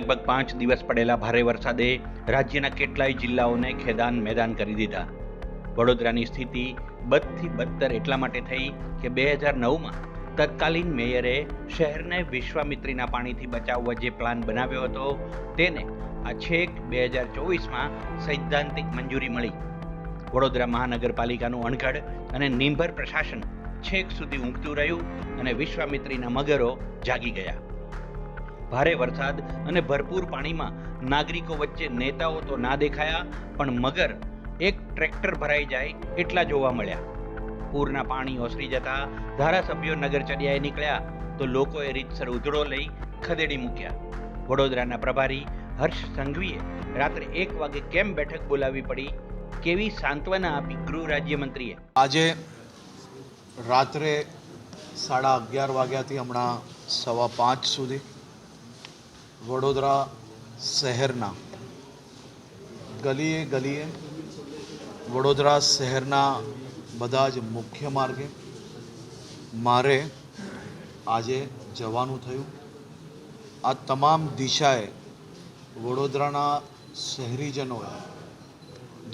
લગભગ પાંચ દિવસ પડેલા ભારે વરસાદે રાજ્યના કેટલાય જિલ્લાઓને ખેદાન મેદાન કરી દીધા. વડોદરાની સ્થિતિ બદથી બદતર એટલા માટે થઈ કે બે હજાર નવમાં તત્કાલીન મેયરે શહેરને વિશ્વામિત્રીના પાણીથી બચાવવા જે પ્લાન બનાવ્યો હતો તેને આ છેક બે હજાર ચોવીસમાં સૈદ્ધાંતિક મંજૂરી મળી. વડોદરા મહાનગરપાલિકાનું અણઘડ અને નિંભર પ્રશાસન છેક સુધી ઊંઘતું રહ્યું અને વિશ્વામિત્રીના મગરો જાગી ગયા. ભારે વરસાદ અને ભરપૂર પાણીમાં નાગરિકો વચ્ચે નેતાઓ તો ના દેખાયા, પણ મગર એક ટ્રેક્ટર ભરાઈ જાય એટલા જોવા મળ્યા. પૂરના પાણી ઓસરી જતા ધારાસભ્યો નગરચર્યાએ નીકળ્યા તો લોકોએ રીતસર ઉધડો લઈ ખદેડી મૂક્યા. વડોદરાના પ્રભારી હર્ષ સંઘવીએ રાત્રે એક વાગે કેમ બેઠક બોલાવવી પડી, કેવી સાંત્વના આપી ગૃહ રાજ્યમંત્રીએ? આજે રાત્રે સાડા અગિયાર વાગ્યાથી હમણાં સવા પાંચ સુધી વડોદરા શહેરના. ગલીએ ગલીએ વડોદરા શહેરના બધા જ મુખ્ય માર્ગે મારે આજે જવાનું થયું. આ તમામ દિશાએ વડોદરાના શહેરીજનોએ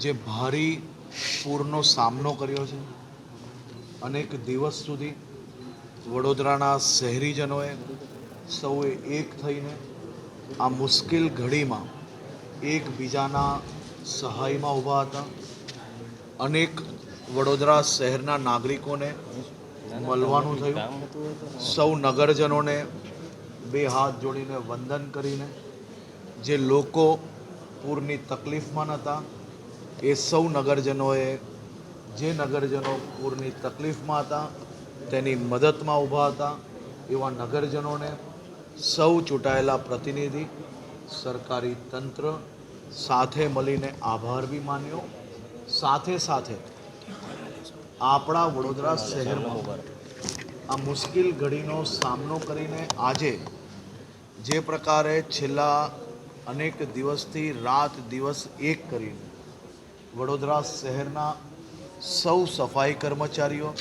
જે ભારી પૂરનો સામનો કર્યો છે, અનેક દિવસ સુધી વડોદરાના શહેરીજનોએ સૌએ એક થઈને આ મુશ્કેલ ઘડીમાં એકબીજાના સહાયમાં ઊભા હતા. અનેક વડોદરા શહેરના નાગરિકોને મળવાનું થયું. સૌ નગરજનોને બે હાથ જોડીને વંદન કરીને જે લોકો પૂરની તકલીફમાં નહોતા, એ સૌ નગરજનોએ જે નગરજનો પૂરની તકલીફમાં હતા તેની મદદમાં ઊભા હતા. એવા નગરજનોને સૌ ચૂંટાયેલા પ્રતિનિધિ, સરકારી તંત્ર સાથે મળીને આભાર બી માન્યો. સાથે સાથે આપણા વડોદરા શહેરમાં આ મુશ્કેલ ઘડીનો સામનો કરીને આજે જે પ્રકારે છેલ્લા અનેક દિવસથી રાત દિવસ એક કરીને વડોદરા શહેરના સૌ સફાઈ કર્મચારીઓ,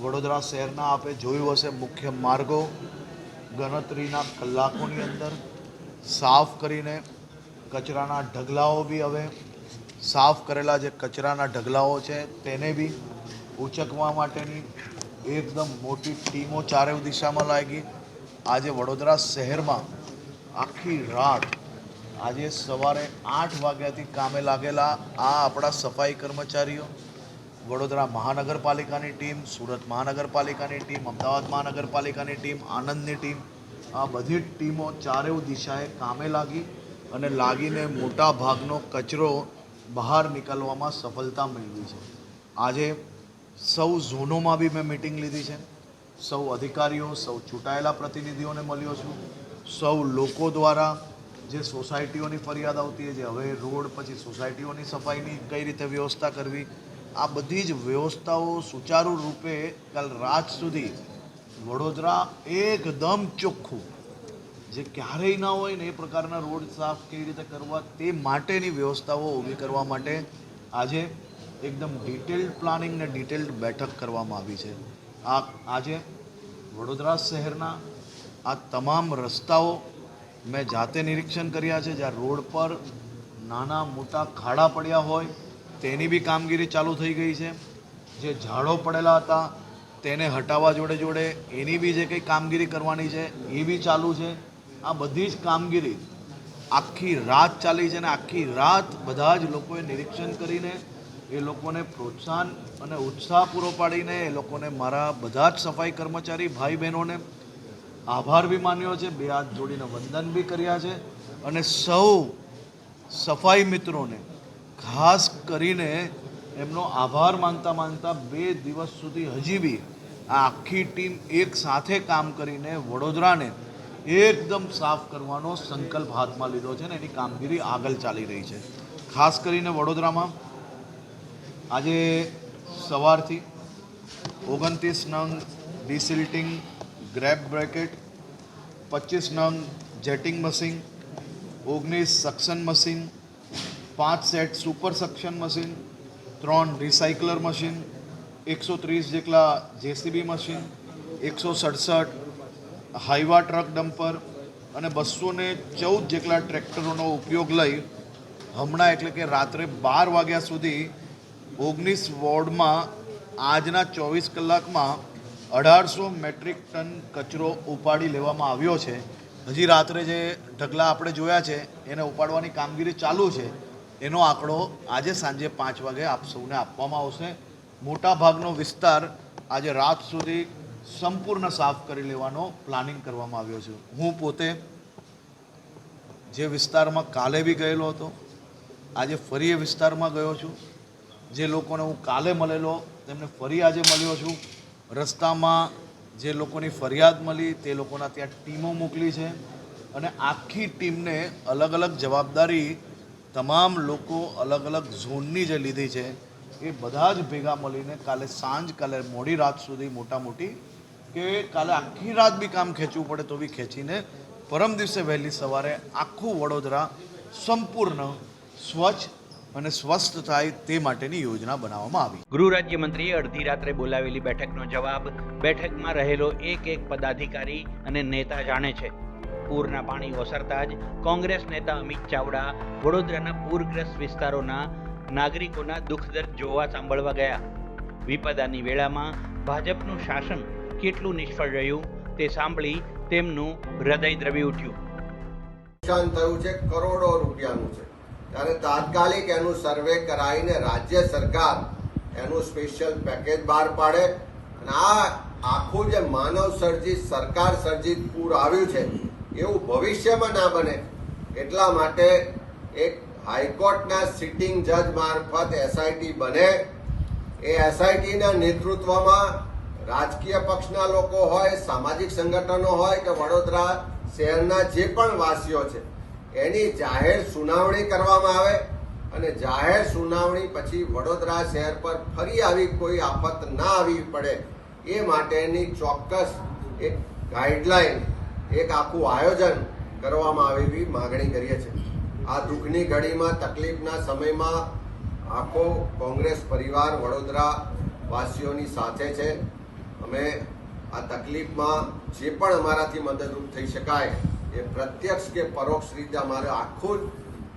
વડોદરા શહેરના આપે જોયું હશે મુખ્ય માર્ગો ગણતરીના કલાકોની અંદર સાફ કરીને કચરાના ઢગલાઓ બી હવે સાફ કરેલા જે કચરાના ઢગલાઓ છે તેને બી ઉચકવા માટેની એકદમ મોટી ટીમો ચારે દિશામાં લાગી. આજે વડોદરા શહેરમાં આખી રાત, આજે સવારે આઠ વાગ્યાથી કામે લાગેલા આ આપણા સફાઈ કર્મચારીઓ વડોદરા મહાનગરપાલિકાની ટીમ, સુરત મહાનગરપાલિકાની ટીમ, અમદાવાદ મહાનગરપાલિકાની ટીમ, આણંદની ટીમ, આ બધી જ ટીમો ચારેવ દિશાએ કામે લાગી અને લાગીને મોટા ભાગનો કચરો બહાર નીકળવામાં સફળતા મેળવી છે. આજે સૌ ઝોનોમાં બી મેં મિટિંગ લીધી છે. સૌ અધિકારીઓ, સૌ ચૂંટાયેલા પ્રતિનિધિઓને મળ્યો છું. સૌ લોકો દ્વારા જે સોસાયટીઓની ફરિયાદ આવતી છે જે હવે રોડ પછી સોસાયટીઓની સફાઈની કઈ રીતે વ્યવસ્થા કરવી આ બધી જ વ્યવસ્થાઓ સુચારુ રૂપે કાલ રાત સુધી વડોદરા એકદમ ચોખ્ખું. જે ક્યારેય ના હોય ને એ પ્રકારના રોડ સાફ કેવી રીતે કરવા તે માટેની વ્યવસ્થાઓ ઊભી કરવા માટે આજે એકદમ ડિટેલ્ડ પ્લાનિંગ ને ડિટેલ્ડ બેઠક કરવામાં આવી છે. આ આજે વડોદરા શહેરના આ તમામ રસ્તાઓ મેં જાતે નિરીક્ષણ કર્યા છે, જ્યાં રોડ પર નાના મોટા ખાડા પડ્યા હોય તેની બી કામગીરી ચાલુ થઈ ગઈ છે. જે ઝાડો પડેલા હતા, તેને હટાવવા જોડે જોડે એની બી જે કંઈ કામગીરી કરવાની છે, એ બી ચાલુ છે. આ બધી જ કામગીરી આખી રાત ચાલી છે અને આખી રાત બધા જ લોકોએ નિરીક્ષણ કરીને એ લોકોને પ્રોત્સાહન અને ઉત્સાહ પૂરો પાડીને એ લોકોને મારા બધા જ સફાઈ કર્મચારી ભાઈ બહેનોને આભાર બી માન્યો છે, બે હાથ જોડીને વંદન બી કર્યા છે અને સૌ સફાઈ મિત્રોને ખાસ કરીને એમનો આભાર માનતા માનતા બે દિવસ સુધી હજી બી આ આખી ટીમ એક સાથે કામ કરીને વડોદરાને એકદમ સાફ કરવાનો સંકલ્પ હાથમાં લીધો છે ને એની કામગીરી આગળ ચાલી રહી છે. ખાસ કરીને વડોદરામાં આજે સવારથી ઓગણત્રીસ નંગ ડિસિલ્ટિંગ ગ્રેપ બ્રેકેટ, પચીસ નંગ જેટિંગ મશીન, ઓગણીસ સક્શન મશીન પાંચ સેટ સુપર સક્શન મશીન, ત્રણ રિસાયકલર મશીન, એકસો ત્રીસ જેટલા જેસીબી મશીન, એકસો સડસઠ હાઈવા ટ્રક ડમ્પર અને બસો ને ચૌદ જેટલા ટ્રેક્ટરોનો ઉપયોગ લઈ હમણાં એટલે કે રાત્રે બાર વાગ્યા સુધી ઓગણીસ વોર્ડમાં આજના ચોવીસ કલાકમાં અઢારસો મેટ્રિક ટન કચરો ઉપાડી લેવામાં આવ્યો છે. હજી રાત્રે જે ઢગલા આપણે જોયા છે, એને ઉપાડવાની કામગીરી ચાલુ છે. એનો આંકડો આજે સાંજે પાંચ વાગે આપ સૌને આપવામાં આવશે. મોટા ભાગનો વિસ્તાર આજે રાત સુધી સંપૂર્ણ સાફ કરી લેવાનો પ્લાનિંગ કરવામાં આવ્યો છે. હું પોતે જે વિસ્તારમાં કાલે બી ગયેલો હતો, આજે ફરી એ વિસ્તારમાં ગયો છું. જે લોકોને હું કાલે મળેલો, તેમને ફરી આજે મળ્યો છું. રસ્તામાં જે લોકોની ફરિયાદ મળી, તે લોકોના ત્યાં ટીમો મોકલી છે. અને આખી ટીમને અલગ અલગ જવાબદારી તમામ લોકો અલગ અલગ ઝોનની જે લીધી છે, એ બધા જ ભેગા મળીને કાલે સાંજ, કાલે મોડી રાત સુધી મોટા મોટી કે કાલે આખી રાત બી કામ ખેંચવું પડે તો બી ખેંચીને પરમ દિવસે વહેલી સવારે આખું વડોદરા સંપૂર્ણ સ્વચ્છ અને સ્વસ્થ થાય તે માટેની યોજના બનાવવામાં આવી. ગૃહ રાજ્યમંત્રીએ અડધી રાત્રે બોલાવેલી બેઠકનો જવાબ બેઠકમાં રહેલો એક એક પદાધિકારી અને નેતા જાણે છે. પૂરના પાણી ઓસરતા જ કોંગ્રેસ નેતા અમિત ચાવડા વડોદરાના પૂરગ્રસ્ત વિસ્તારોના નાગરિકોના દુઃખદર્દ જોવા સાંભળવા ગયા. વિપદાની વેળામાં ભાજપનું શાસન કેટલું નિષ્ફળ રહ્યું તે સાંભળી તેમનું હૃદય દ્રવી ઉઠ્યું. નુકસાન થયું છે, કરોડો રૂપિયાનું છે. ત્યારે તાત્કાલિક એનું સર્વે કરાવીને રાજ્ય સરકાર એનું સ્પેશિયલ પેકેજ બહાર પાડે અને આ આખું જે માનવ સર્જિત સરકાર સર્જિત પૂર આવ્યું છે એવું ભવિષ્યમાં ના બને. એટલા માટે એક હાઈકોર્ટના સિટિંગ જજ મારફત એસઆઈટી બને. એ એસઆઈટીના નેતૃત્વમાં રાજકીય પક્ષના લોકો હોય, સામાજિક સંગઠનો હોય કે વડોદરા શહેરના જે પણ વાસીઓ છે, એની જાહેર સુનાવણી કરવામાં આવે અને જાહેર સુનાવણી પછી વડોદરા શહેર પર ફરી આવી કોઈ આફત ના આવી પડે એ માટેની ચોક્કસ એક ગાઈડલાઈન એક આખું આયોજન કરવામાં આવે એવી માગણી કરીએ છીએ. આ દુઃખની ઘડીમાં, તકલીફના સમયમાં આખો કોંગ્રેસ પરિવાર વડોદરા વાસીઓની સાથે છે. અમે આ તકલીફમાં જે પણ અમારાથી મદદરૂપ થઈ શકાય એ પ્રત્યક્ષ કે પરોક્ષ રીતે અમારે આખું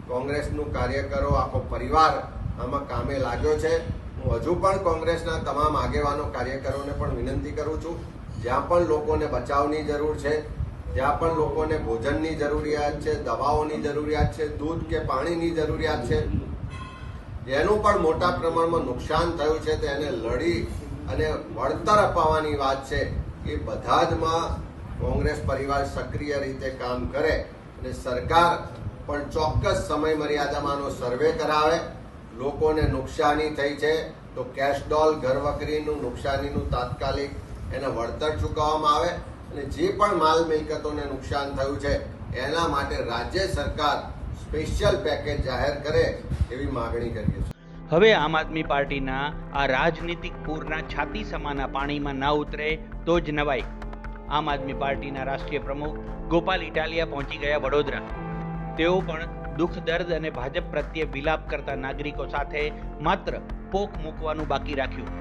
કોંગ્રેસનું કાર્યકરો, આખો પરિવાર આમાં કામે લાગ્યો છે. હું હજુ પણ કોંગ્રેસના તમામ આગેવાનો કાર્યકરોને પણ વિનંતી કરું છું. જ્યાં પણ લોકોને બચાવની જરૂર છે જ્યાં પણ લોકોને ભોજનની જરૂરિયાત છે, દવાઓની જરૂરિયાત છે, દૂધ કે પાણીની જરૂરિયાત છે, જેનું પણ મોટા પ્રમાણમાં નુકસાન થયું છે તેને લડી અને વળતર અપાવવાની વાત છે. એ બધા જમાં કોંગ્રેસ પરિવાર સક્રિય રીતે કામ કરે અને સરકાર પણ ચોક્કસ સમય મર્યાદામાંનો સર્વે કરાવે. લોકોને નુકસાની થઈ છે, તો કેશ ઘરવકરીનું નુકસાનીનું તાત્કાલિક એને વળતર ચૂકવવામાં આવે. અને જે પણ માલ મિલકતોને નુકસાન થયું છે, એના માટે રાજ્ય સરકાર સ્પેશિયલ પેકેજ જાહેર કરે એવી માગણી કરીએ છીએ હવે આમ આદમી પાર્ટીના આ રાજનીતિક પૂરના છાતી સમાના પાણીમાં ના ઉતરે તો જ નવાય આમ આદમી પાર્ટીના રાષ્ટ્રીય પ્રમુખ ગોપાલ ઇટાલિયા પહોંચી ગયા વડોદરા. તેઓ પણ દુઃખ, દર્દ અને ભાજપ પ્રત્યે વિલાપ કરતા નાગરિકો સાથે માત્ર પોક મૂકવાનું બાકી રાખ્યું.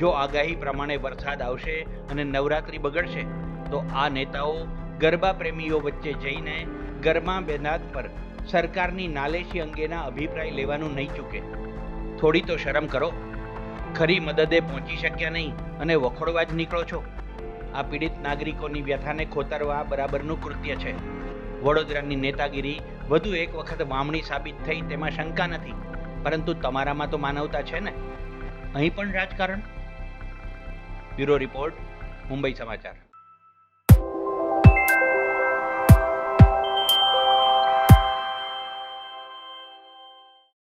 જો આગાહી પ્રમાણે વરસાદ આવશે અને નવરાત્રી બગડશે તો આ નેતાઓ ગરબા પ્રેમીઓ વચ્ચે જઈને ગરબા બેનાદ પર સરકારની નાલેશી અંગેના અભિપ્રાય લેવાનું નહીં ચૂકે. થોડી તો શરમ કરો. ખરી મદદે પહોંચી શક્યા નહીં અને વખોડવા જ નીકળો છો. આ પીડિત નાગરિકોની વ્યથાને ખોતરવા બરાબરનું કૃત્ય છે. વડોદરાની નેતાગીરી વધુ એક વખત વામણી સાબિત થઈ તેમાં શંકા નથી. પરંતુ તમારામાં તો માનવતા છે ને. અહીં પણ રાજકારણ. બ્યુરો રિપોર્ટ, મુંબઈ સમાચાર.